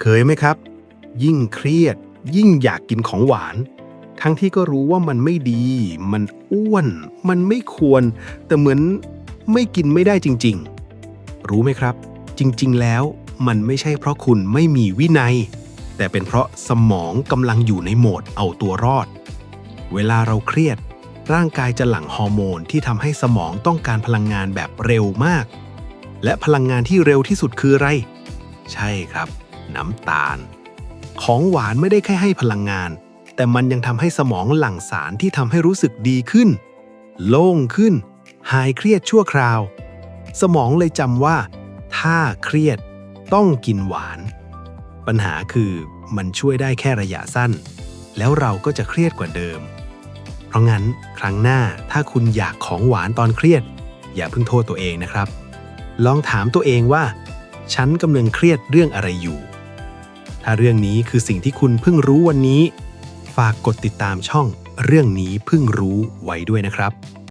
เคยไหมครับ ยิ่งเครียด ยิ่งอยากกินของหวาน ทั้งที่ก็รู้ว่ามันไม่ดี มันอ้วน มันไม่ควร แต่เหมือนไม่กินไม่ได้จริง ๆ รู้ไหมครับ จริง ๆ แล้วมันไม่ใช่เพราะคุณไม่มีวินัย แต่เป็นเพราะสมองกำลังอยู่ในโหมดเอาตัวรอด เวลาเราเครียด ร่างกายจะหลั่งฮอร์โมนที่ทำให้สมองต้องการพลังงานแบบเร็วมาก และพลังงานที่เร็วที่สุดคืออะไร ใช่ครับ น้ำตาล ของหวานไม่ได้แค่ให้พลังงาน แต่มันยังทำให้สมองหลั่งสารที่ทำให้รู้สึกดีขึ้น โล่งขึ้น หายเครียดชั่วคราว สมองเลยจำว่า ถ้าเครียดต้องกินหวาน ปัญหาคือมันช่วยได้แค่ระยะสั้น แล้วเราก็จะเครียดกว่าเดิม เพราะงั้นครั้งหน้าถ้าคุณอยากของหวานตอนเครียด อย่าเพิ่งโทษตัวเองนะครับ ลองถามตัวเองว่า ฉันกำลังเครียดเรื่องอะไรอยู่ ถ้าเรื่องนี้คือสิ่งที่คุณเพิ่งรู้วันนี้ ฝากกดติดตามช่องเรื่องนี้เพิ่งรู้ไว้ด้วยนะครับ